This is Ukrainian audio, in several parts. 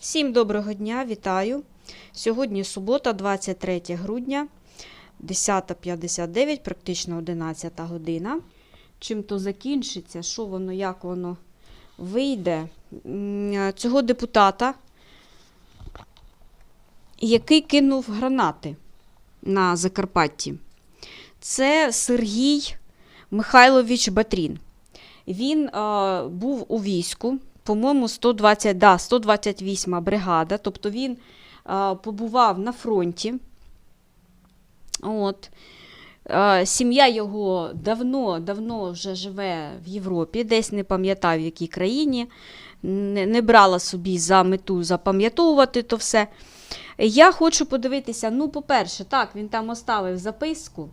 Всім доброго дня, вітаю! Сьогодні субота, 23 грудня, 10.59, практично 11 година. Чим то закінчиться, що воно, як воно вийде. Цього депутата, який кинув гранати на Закарпатті. Це Сергій Михайлович Батрін. Він е, був у війську, по-моєму, 120, да, 128 бригада, тобто він е, побував на фронті. От. Сім'я його давно, давно вже живе в Європі, десь не пам'ятаю в якій країні, не, не брала собі за мету запам'ятовувати то все. Я хочу подивитися, ну, по-перше, так, він там оставив записку,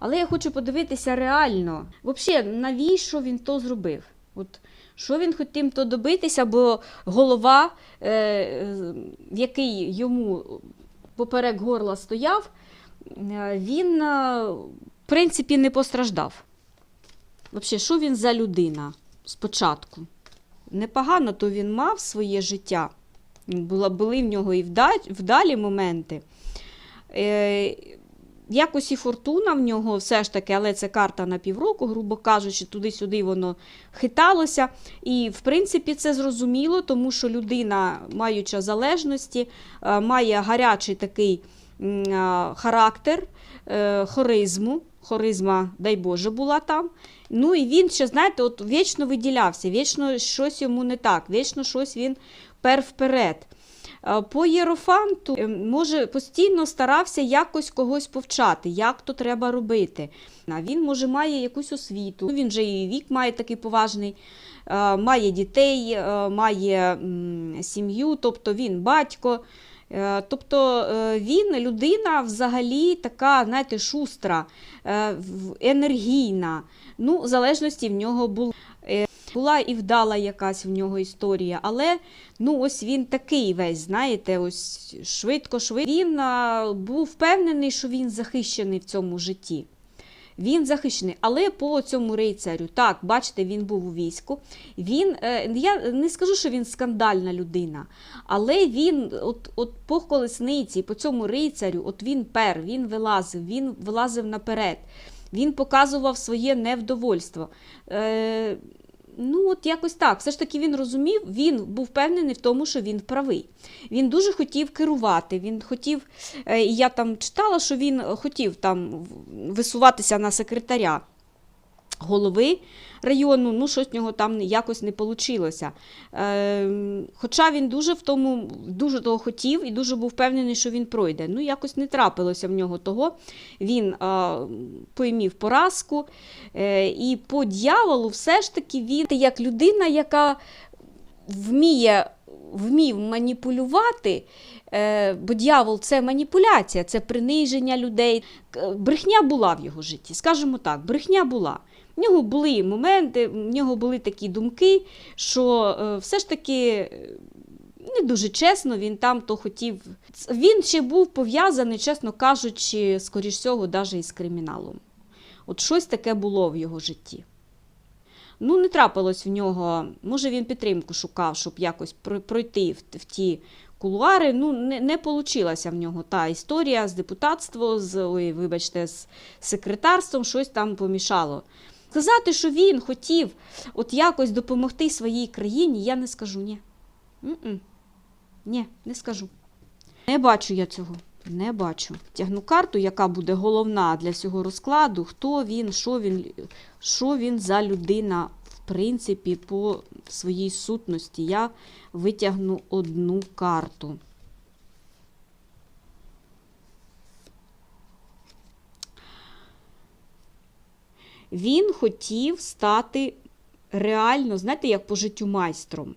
але я хочу подивитися реально, взагалі, навіщо він то зробив? От, що він хотів то добитися, бо голова, е, е, який йому поперек горла стояв, е, він, в принципі, не постраждав. Взагалі, що він за людина спочатку? Непогано то він мав своє життя. Були в нього і вдалі моменти. Якось і фортуна в нього все ж таки, але це карта на півроку, грубо кажучи, туди-сюди воно хиталося. І, в принципі, це зрозуміло, тому що людина, маюча залежності, е, має гарячий такий е, характер, е, хоризму. Хоризма, дай Боже, була там. Ну і він ще, знаєте, от вічно виділявся, вічно щось йому не так, вічно щось він пер вперед. Е, По Єрофанту, е, може, постійно старався якось когось повчати, як то треба робити. Він, може, має якусь освіту. Він же і вік має такий поважний, е, має дітей, має сім'ю, тобто він батько. Тобто він людина взагалі така, знаєте, шустра, енергійна. Ну, в залежності в нього була. Була і вдала якась в нього історія, але ну ось він такий весь, знаєте, ось швидко-швидко. Він а, був впевнений, що він захищений в цьому житті. Він захищений, але по цьому рейцарю, так, бачите, він був у війську. Він, е, я не скажу, що він скандальна людина, але він, от, от по колесниці, по цьому рицарю, от він пер, він вилазив, він вилазив наперед, він показував своє невдовольство. Е, Ну, от якось так. Все ж таки він розумів, він був впевнений в тому, що він правий. Він дуже хотів керувати. Він хотів, е, я там читала, що він хотів там висуватися на секретаря голови району, ну щось в нього там якось не вийшло. Е, хоча він дуже в тому, дуже того хотів і дуже був впевнений, що він пройде. Ну, якось не трапилося в нього того. Він е, поймів поразку. Е, і по дьяволу все ж таки він як людина, яка вміє вмів маніпулювати, е, бо дьявол це маніпуляція, це приниження людей. Брехня була в його житті, скажімо так, брехня була. В нього були моменти, в нього були такі думки, що е, все ж таки е, не дуже чесно він там то хотів. Він ще був пов'язаний, чесно кажучи, скоріш всього, навіть із криміналом. От щось таке було в його житті. Ну, не трапилось в нього. Може, він підтримку шукав, щоб якось про- пройти в, ті кулуари. Ну, не, не в нього та історія з депутатством, з, ой, вибачте, з секретарством, щось там помішало. Сказати, що він хотів от якось допомогти своїй країні, я не скажу ні. М-м. Ні, не скажу. Не бачу я цього. Не бачу. Тягну карту, яка буде головна для цього розкладу, хто він, що він, що він за людина, в принципі, по своїй сутності. Я витягну одну карту. Він хотів стати реально, знаєте, як по життю майстром.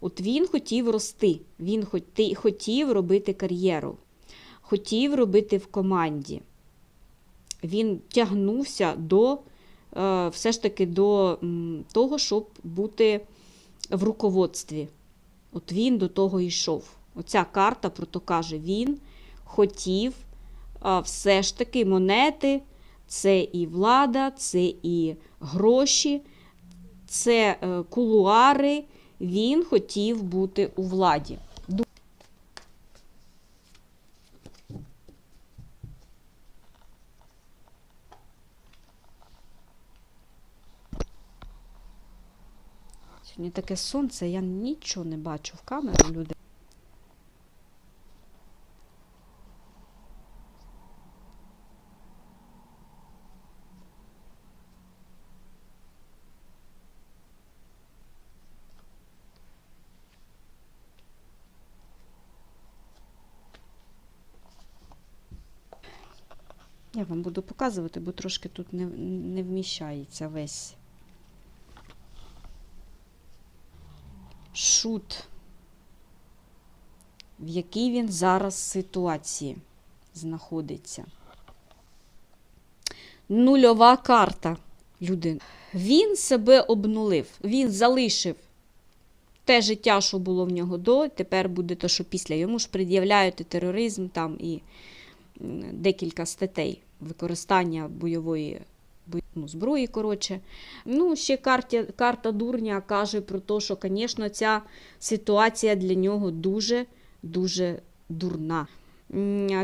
От він хотів рости, він хотів робити кар'єру, хотів робити в команді. Він тягнувся до е, все ж таки до того, щоб бути в руководстві. От він до того йшов. Оця карта про то каже: він хотів все ж таки монети, це і влада, це і гроші, це е, кулуари. Він хотів бути у владі. Сьогодні таке сонце, я нічого не бачу в камеру, люди. Вам буду показувати, бо трошки тут не, не вміщається весь. Шут. В якій він зараз ситуації знаходиться. Нульова карта, люди. Він себе обнулив, він залишив те життя, що було в нього до, тепер буде те, що після. Йому ж пред'являють і тероризм там і декілька статей використання бойової ну, зброї. коротше. Ну, ще карті, карта дурня каже про те, що, звісно, ця ситуація для нього дуже-дуже дурна.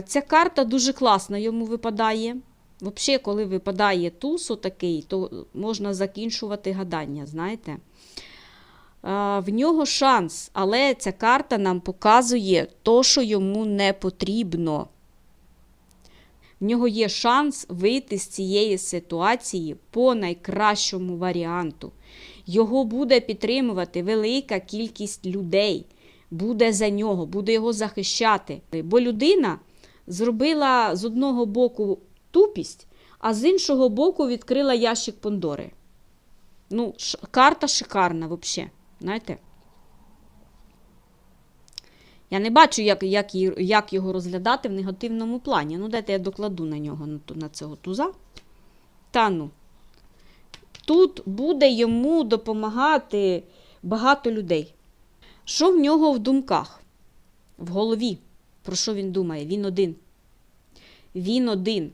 Ця карта дуже класна йому випадає. Взагалі, коли випадає туз отакий, то можна закінчувати гадання, знаєте. В нього шанс, але ця карта нам показує то, що йому не потрібно. В нього є шанс вийти з цієї ситуації по найкращому варіанту. Його буде підтримувати велика кількість людей, буде за нього, буде його захищати. Бо людина зробила з одного боку тупість, а з іншого боку відкрила ящик Пандори. Ну, карта шикарна взагалі. Знаєте? Я не бачу, як, як, як його розглядати в негативному плані. Ну, дайте я докладу на нього, на, на цього туза. Та ну. Тут буде йому допомагати багато людей. Що в нього в думках? В голові. Про що він думає? Він один. Він один.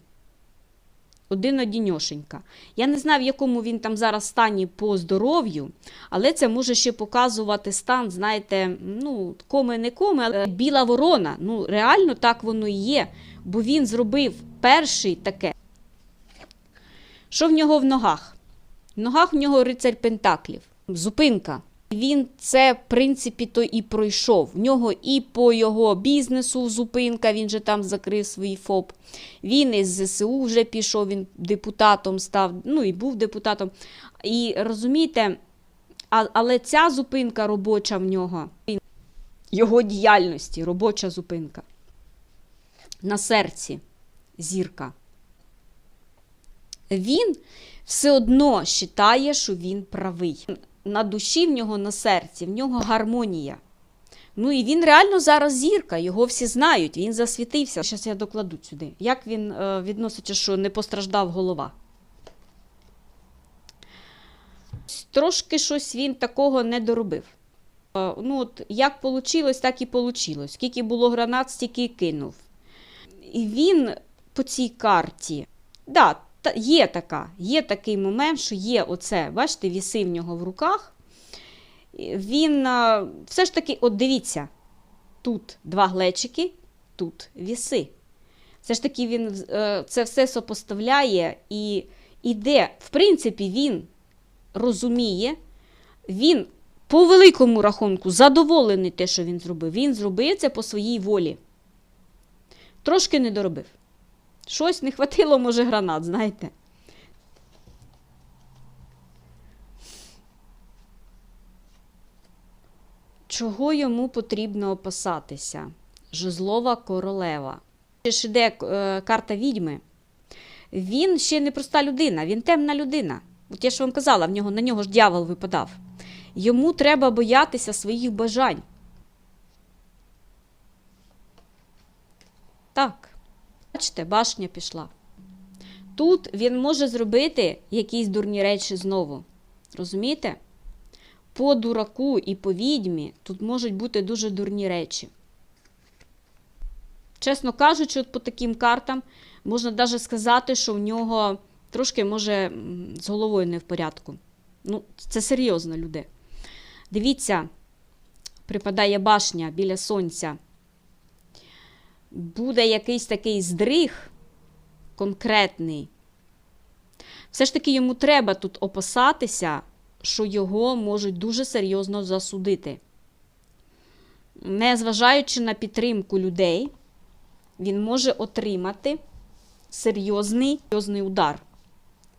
Один одіньошенька. Я не знаю, в якому він там зараз стані по здоров'ю, але це може ще показувати стан, знаєте, ну, коми не коми, але біла ворона. Ну, реально так воно і є, бо він зробив перший таке. Що в нього в ногах? В ногах в нього рицарь Пентаклів, зупинка. Він це, в принципі, то і пройшов. В нього і по його бізнесу зупинка, він же там закрив свій ФОП. Він із ЗСУ вже пішов, він депутатом став, ну і був депутатом. І розумієте, а, але ця зупинка робоча в нього, його діяльності, робоча зупинка. На серці зірка. Він все одно вважає, що він правий. На душі в нього на серці, в нього гармонія. Ну і він реально зараз зірка, його всі знають, він засвітився. Зараз я докладу сюди. Як він е, відноситься, що не постраждав голова? Трошки щось він такого не доробив. Е, ну, от, як вийшло, так і вийшло. Скільки було гранат, стільки й кинув. І він по цій карті, да, є така, є такий момент, що є оце, бачите, віси в нього в руках. Він все ж таки, от дивіться, тут два глечики, тут віси. Все ж таки він е, це все сопоставляє і іде. В принципі, він розуміє, він по великому рахунку задоволений те, що він зробив. Він зробив це по своїй волі. Трошки не доробив. Щось не хватило, може, гранат, знаєте. Чого йому потрібно опасатися? Жезлова королева. Ще ж іде е, карта відьми. Він ще не проста людина, він темна людина. От я ж вам казала, в нього, на нього ж дьявол випадав. Йому треба боятися своїх бажань. Так. Бачите, башня пішла. Тут він може зробити якісь дурні речі знову. Розумієте? По дураку і по відьмі тут можуть бути дуже дурні речі. Чесно кажучи, от по таким картам можна навіть сказати, що в нього трошки може з головою не в порядку. Ну, це серйозно, люди. Дивіться, припадає башня біля сонця буде якийсь такий здриг конкретний, все ж таки йому треба тут опасатися, що його можуть дуже серйозно засудити. Незважаючи на підтримку людей, він може отримати серйозний, серйозний удар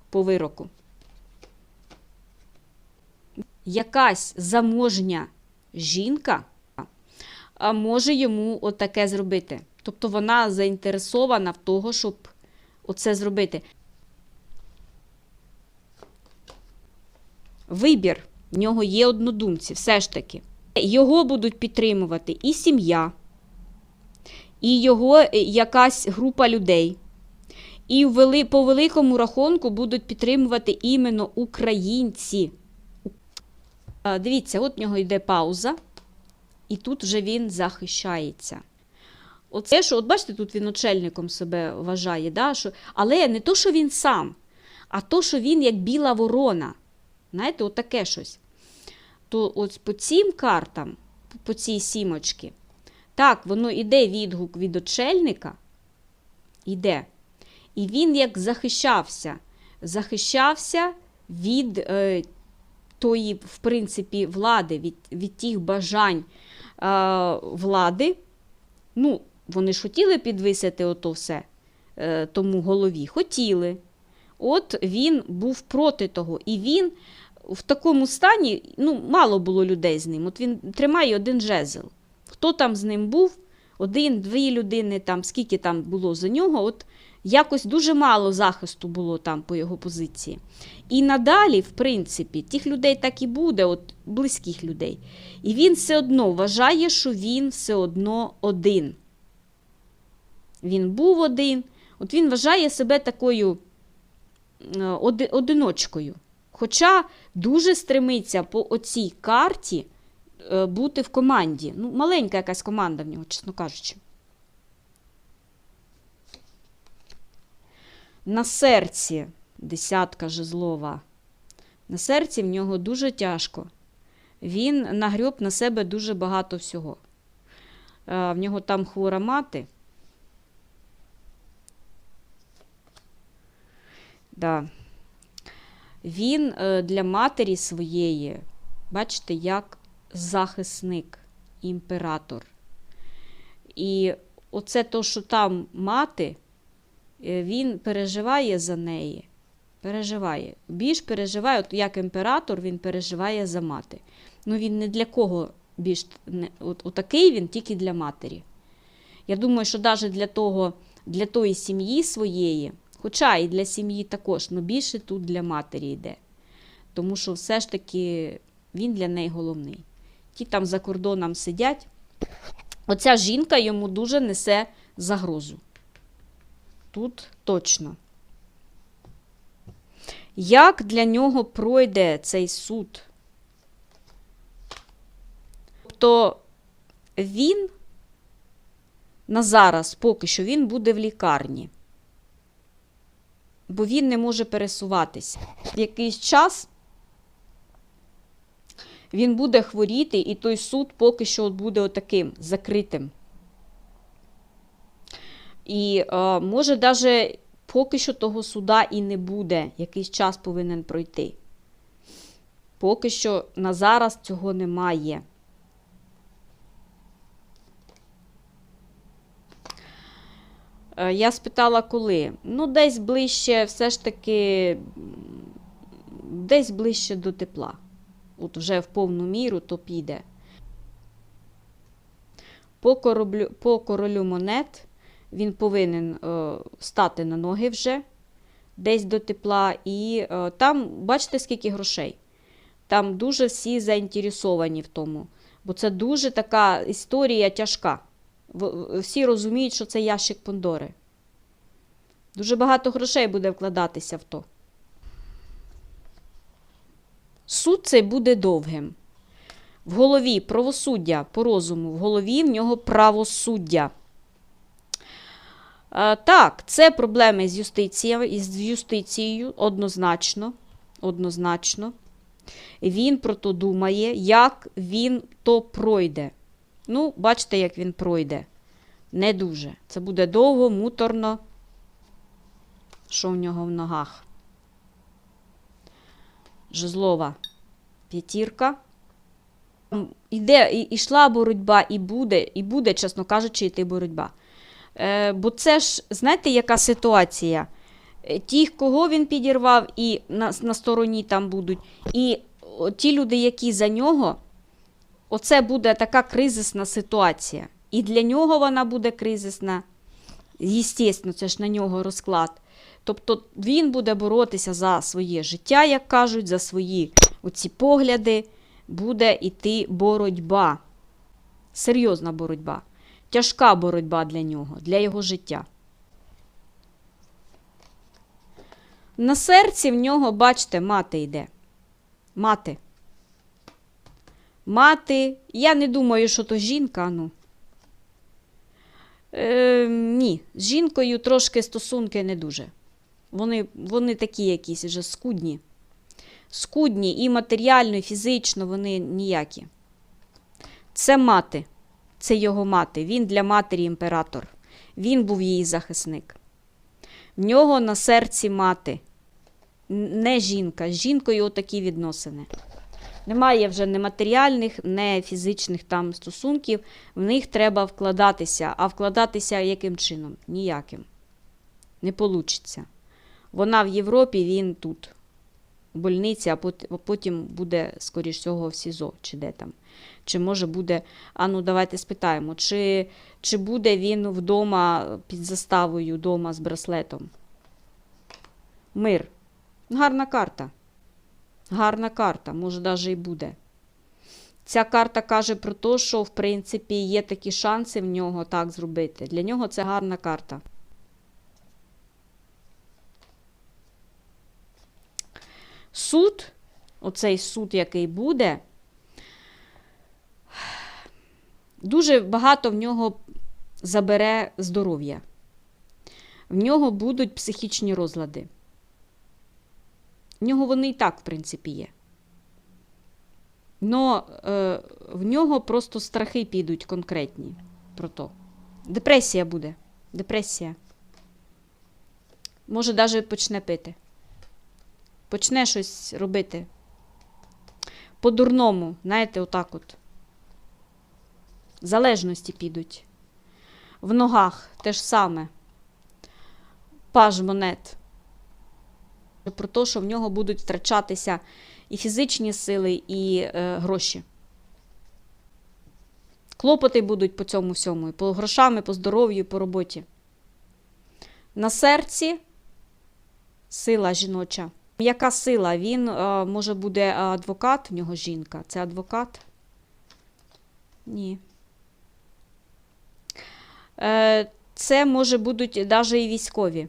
по вироку. Якась заможня жінка може йому отаке зробити. Тобто вона заінтересована в того, щоб оце зробити. Вибір в нього є однодумці, все ж таки. Його будуть підтримувати і сім'я, і його е, якась група людей. І по великому рахунку будуть підтримувати іменно українці. Дивіться, от в нього йде пауза, і тут вже він захищається. Оце що, от бачите, тут він очельником себе вважає, да, що, але не то, що він сам, а то, що він як біла ворона. Знаєте, от таке щось. То от по цим картам, по цій сімочці, так, воно йде відгук від очельника, іде. І він як захищався, захищався від е, тої, в принципі, влади, від, від тих бажань е, влади. Ну, вони ж хотіли підвисити ото все е, тому голові. Хотіли. От він був проти того. І він в такому стані, ну, мало було людей з ним. От він тримає один жезл. Хто там з ним був? Один, дві людини, там, скільки там було за нього, от якось дуже мало захисту було там по його позиції. І надалі, в принципі, тих людей так і буде, от близьких людей. І він все одно вважає, що він все одно один. Він був один. От він вважає себе такою е, одиночкою. Хоча дуже стремиться по оцій карті е, бути в команді. Ну, маленька якась команда в нього, чесно кажучи. На серці десятка жезлова. На серці в нього дуже тяжко. Він нагреб на себе дуже багато всього. Е, В нього там хвора мати. Да. Він е, для матері своєї, бачите, як захисник, імператор. І оце то, що там мати, е, він переживає за неї. Переживає. Більш переживає, от як імператор, він переживає за мати. Ну, він не для кого більш от, отакий він тільки для матері. Я думаю, що навіть для того, для тої сім'ї своєї, хоча і для сім'ї також, але більше тут для матері йде. Тому що все ж таки він для неї головний. Ті там за кордоном сидять. Оця жінка йому дуже несе загрозу. Тут точно. Як для нього пройде цей суд? Тобто він на зараз, поки що, він буде в лікарні, бо він не може пересуватися. Якийсь час він буде хворіти, і той суд поки що буде отаким закритим. І е, може навіть поки що того суда і не буде, якийсь час повинен пройти. Поки що на зараз цього немає. Я спитала, коли. Ну, десь ближче, все ж таки, десь ближче до тепла. От вже в повну міру то піде. По, кораблю, по королю монет він повинен е, стати на ноги вже десь до тепла. І е, там, бачите, скільки грошей. Там дуже всі заінтересовані в тому. Бо це дуже така історія тяжка. Всі розуміють, що це ящик Пандори. Дуже багато грошей буде вкладатися в то. Суд цей буде довгим. В голові правосуддя по розуму, в голові в нього правосуддя. Е, Так, це проблеми з юстицією, з юстицією однозначно. однозначно. Він про то думає, як він то пройде. Ну, бачите, як він пройде. Не дуже. Це буде довго, муторно. Що в нього в ногах? Жезлова. п'ятірка. Іде, і, ішла боротьба, і буде, і буде, чесно кажучи, йти боротьба. Е, бо це ж, знаєте, яка ситуація? Е, Ті, кого він підірвав, і на, на стороні там будуть, і ті люди, які за нього, оце буде така кризисна ситуація. І для нього вона буде кризисна. Звісно, це ж на нього розклад. Тобто він буде боротися за своє життя, як кажуть, за свої оці погляди. Буде йти боротьба. Серйозна боротьба. Тяжка боротьба для нього, для його життя. На серці в нього, бачите, мати йде. Мати. Мати. Я не думаю, що то жінка, ну. Е, ні, з жінкою трошки стосунки не дуже. Вони, вони такі якісь вже скудні. Скудні і матеріально, і фізично вони ніякі. Це мати, це його мати. Він для матері імператор. Він був її захисник. В нього на серці мати, не жінка. З жінкою отакі відносини. Немає вже не матеріальних, не фізичних там стосунків. В них треба вкладатися. А вкладатися яким чином? Ніяким. Не вийде. Вона в Європі, він тут, у больниці, а потім буде, скоріш всього, в СІЗО, чи де там. Чи може буде, а ну давайте спитаємо, чи, чи буде він вдома під заставою, вдома з браслетом? Мир. Гарна карта. Гарна карта, може, навіть і буде. Ця карта каже про те, що, в принципі, є такі шанси в нього так зробити. Для нього це гарна карта. Суд, оцей суд, який буде, дуже багато в нього забере здоров'я. В нього будуть психічні розлади. В нього вони і так, в принципі, є. Но е, в нього просто страхи підуть конкретні про то. Депресія буде. Депресія. Може, навіть почне пити. Почне щось робити. По-дурному, знаєте, отак от. Залежності підуть. В ногах те ж саме. Паж монет про те, що в нього будуть втрачатися і фізичні сили, і е, гроші. Клопоти будуть по цьому всьому, і по грошам, і по здоров'ю, і по роботі. На серці сила жіноча. Яка сила? Він е, може буде адвокат, в нього жінка. Це адвокат? Ні. Е, це може будуть навіть і військові.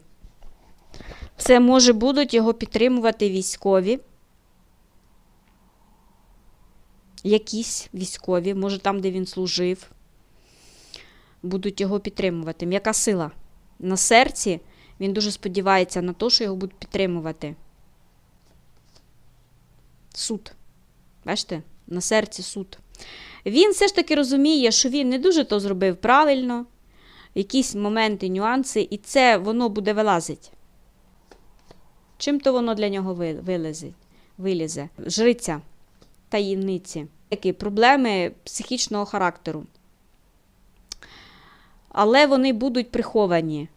Це може будуть його підтримувати військові. Якісь військові, може там, де він служив, будуть його підтримувати. М'яка сила. На серці він дуже сподівається на те, що його будуть підтримувати. Суд. Бачите? На серці суд. Він все ж таки розуміє, що він не дуже то зробив правильно, якісь моменти, нюанси, і це воно буде вилазить. Чим то воно для нього ви- вилізе? вилізе? Жриця таємниці. Які проблеми психічного характеру. Але вони будуть приховані.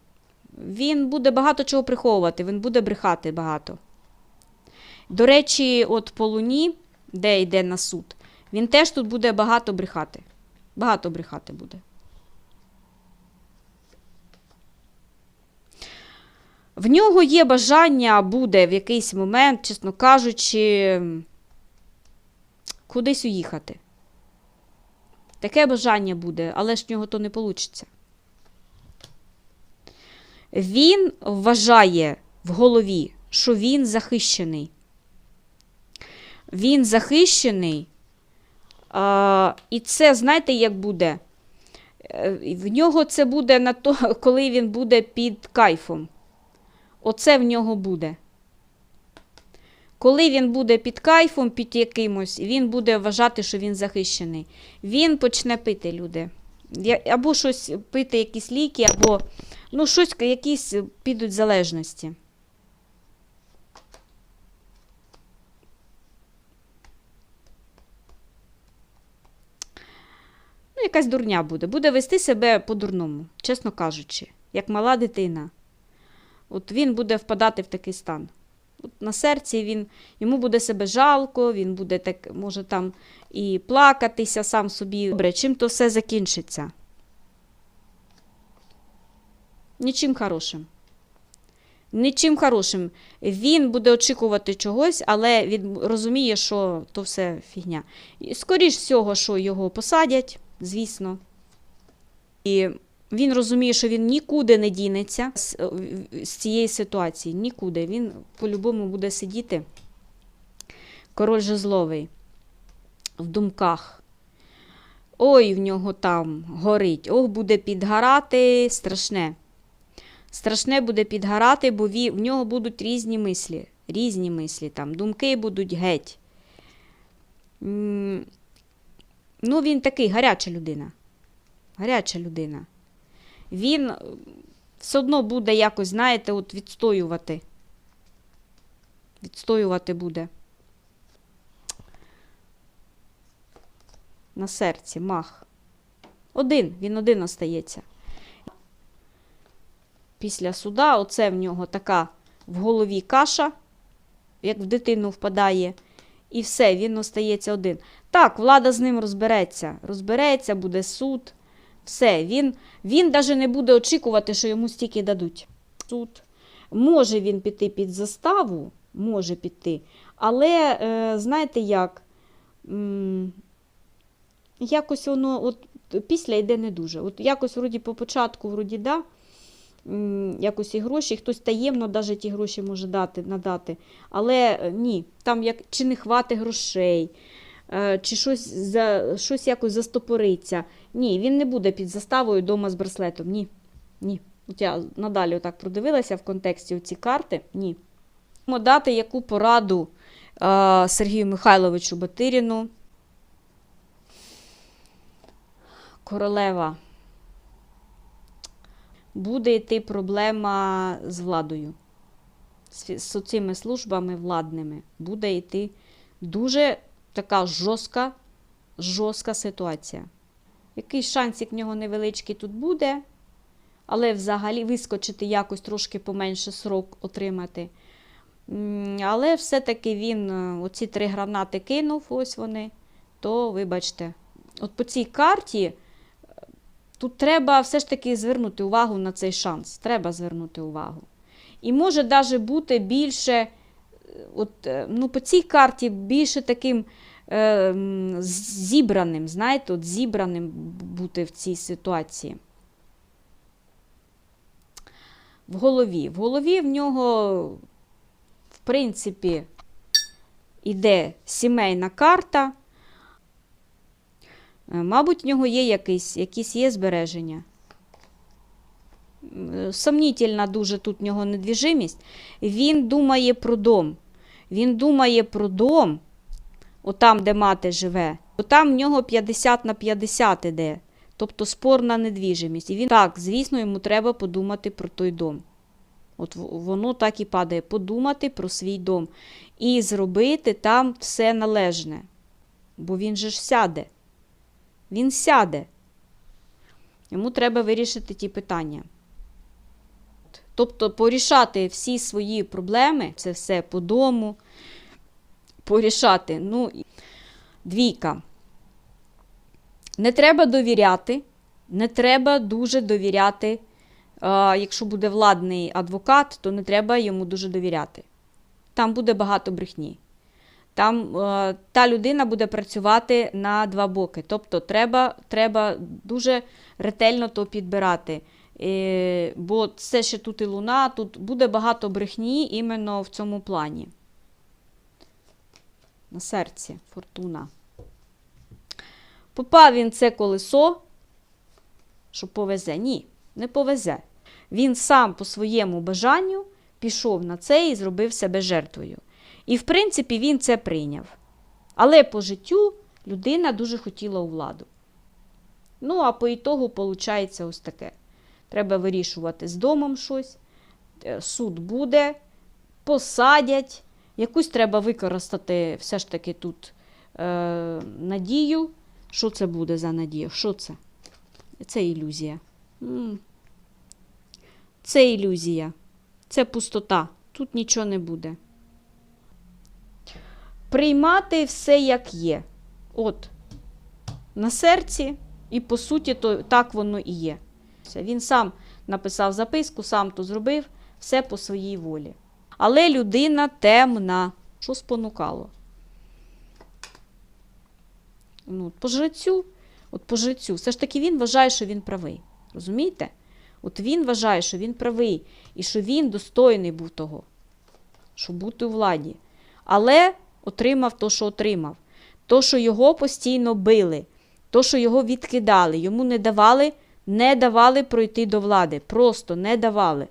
Він буде багато чого приховувати, він буде брехати багато. До речі, от по луні, де йде на суд, він теж тут буде багато брехати. Багато брехати буде. В нього є бажання буде в якийсь момент, чесно кажучи, кудись уїхати. Таке бажання буде, але ж в нього то не вийде. Він вважає в голові, що він захищений. Він захищений. А, і це, знаєте, як буде? Е, В нього це буде на то, коли він буде під кайфом. Оце в нього буде. Коли він буде під кайфом, під якимось, він буде вважати, що він захищений. Він почне пити, люди. Або щось пити, якісь ліки, або ну, щось якісь підуть залежності. Ну, якась дурня буде. Буде вести себе по-дурному, чесно кажучи, як мала дитина. От він буде впадати в такий стан. От на серці він, йому буде себе жалко, він буде так, може там і плакатися сам собі. Добре, чим то все закінчиться? Нічим хорошим. Нічим хорошим. Він буде очікувати чогось, але він розуміє, що то все фігня. Скоріш всього, що його посадять, звісно. І він розуміє, що він нікуди не дінеться з, з цієї ситуації. Нікуди. Він по-любому буде сидіти. Король жезловий в думках. Ой, в нього там горить. Ох, буде підгорати страшне. Страшне буде підгорати, бо в нього будуть різні мислі. Різні мислі, там, думки будуть геть. Ну, він такий гаряча людина. Гаряча людина. Він все одно буде якось, знаєте, от відстоювати. Відстоювати буде. На серці, мах. Один, він один остається. Після суда, оце в нього така в голові каша, як в дитину впадає, і все, він остається один. Так, влада з ним розбереться. Розбереться, буде суд. Все, він, він навіть не буде очікувати, що йому стільки дадуть. Суд. Може він піти під заставу, може піти, але е, знаєте як? М, Якось воно от, після йде не дуже. От якось вроді по початку, вроді да, якось і гроші, хтось таємно навіть ті гроші може дати, надати. Але е, ні, там як чи не хвати грошей, чи щось, за, щось якось застопориться. Ні, він не буде під заставою вдома з браслетом. Ні. Ні. От я надалі отак продивилася в контексті ці карти. Ні. Можемо дати яку пораду е, Сергію Михайловичу Батиріну. Королева. Буде йти проблема з владою, з цими службами владними. Буде йти дуже така жорстка, жорстка ситуація. Якийсь шансик в нього невеличкий тут буде, але взагалі вискочити якось трошки поменше срок отримати. Але все-таки він е, оці три гранати кинув, ось вони, то вибачте. От по цій карті е, тут треба все ж таки звернути увагу на цей шанс. Треба звернути увагу. І може навіть бути більше, от, е, ну, по цій карті більше таким е, зібраним, знаєте, от зібраним бути в цій ситуації. В голові. В голові в нього, в принципі, іде сімейна карта. Е, Мабуть, в нього є якісь, якісь є збереження. М, Сомнітельна дуже тут в нього недвіжимість. Він думає про дом. Він думає про дом, отам, де мати живе. Отам в нього 50 на 50 іде. Тобто спорна недвіжимість. І він так, звісно, йому треба подумати про той дом. От воно так і падає. Подумати про свій дом. І зробити там все належне. Бо він же ж сяде. Він сяде. Йому треба вирішити ті питання. Тобто порішати всі свої проблеми, це все по дому, порішати. Ну, двійка. Не треба довіряти, не треба дуже довіряти. А, якщо буде владний адвокат, то не треба йому дуже довіряти. Там буде багато брехні. Там е, та людина буде працювати на два боки. Тобто треба, треба дуже ретельно то підбирати. Е, бо це ще тут і луна, тут буде багато брехні іменно в цьому плані. На серці фортуна. Попав він це колесо, що повезе. Ні, не повезе. Він сам по своєму бажанню пішов на це і зробив себе жертвою. І, в принципі, він це прийняв. Але по життю людина дуже хотіла у владу. Ну, а по ітогу виходить ось таке. Треба вирішувати з домом щось, е, суд буде, посадять. Якусь треба використати все ж таки тут е, надію Що це буде за надія? Що це? Це ілюзія. Це ілюзія. Це пустота. Тут нічого не буде. Приймати все як є. От. На серці, і по суті, то так воно і є. Все. Він сам написав записку, сам то зробив, все по своїй волі. Але людина темна. Що спонукало? Ну, по жрецю, от по жрецю, все ж таки він вважає, що він правий. Розумієте? От він вважає, що він правий і що він достойний був того, щоб бути у владі. Але отримав то, що отримав. То, що його постійно били, то, що його відкидали, йому не давали, не давали пройти до влади. Просто не давали.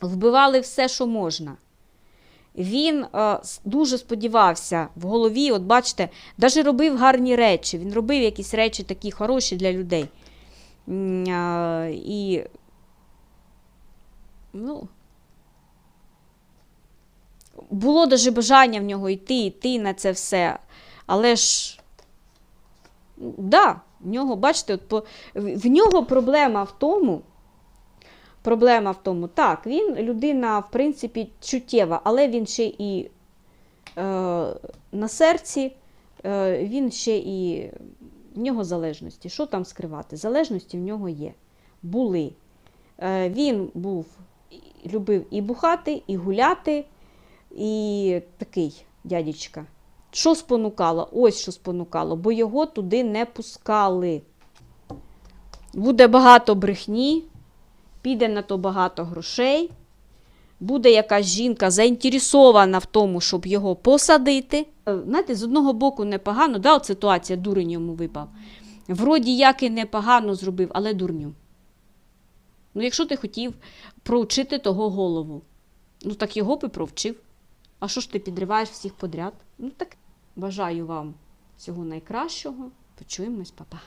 Вбивали все, що можна. Він е, дуже сподівався в голові, от бачите, навіть робив гарні речі. Він робив якісь речі такі хороші для людей. А, і, ну, було даже бажання в нього йти, йти на це все. Але ж, да, в нього, бачите, от по, в нього проблема в тому, Проблема в тому, так, він людина, в принципі, чуттєва, але він ще і е, на серці, е, він ще і в нього залежності. Що там скривати? Залежності в нього є. Були. Е, він був, любив і бухати, і гуляти, і такий дядечка. Що спонукало? Ось що спонукало, бо його туди не пускали. Буде багато брехні, піде на то багато грошей, буде якась жінка заінтересована в тому, щоб його посадити. Е, Знаєте, з одного боку непогано, да, от ситуація дурень йому випав. Вроді як і непогано зробив, але дурню. Ну, якщо ти хотів провчити того голову, ну так його би провчив. А що ж ти підриваєш всіх подряд? Ну так бажаю вам всього найкращого. Почуємось, папа.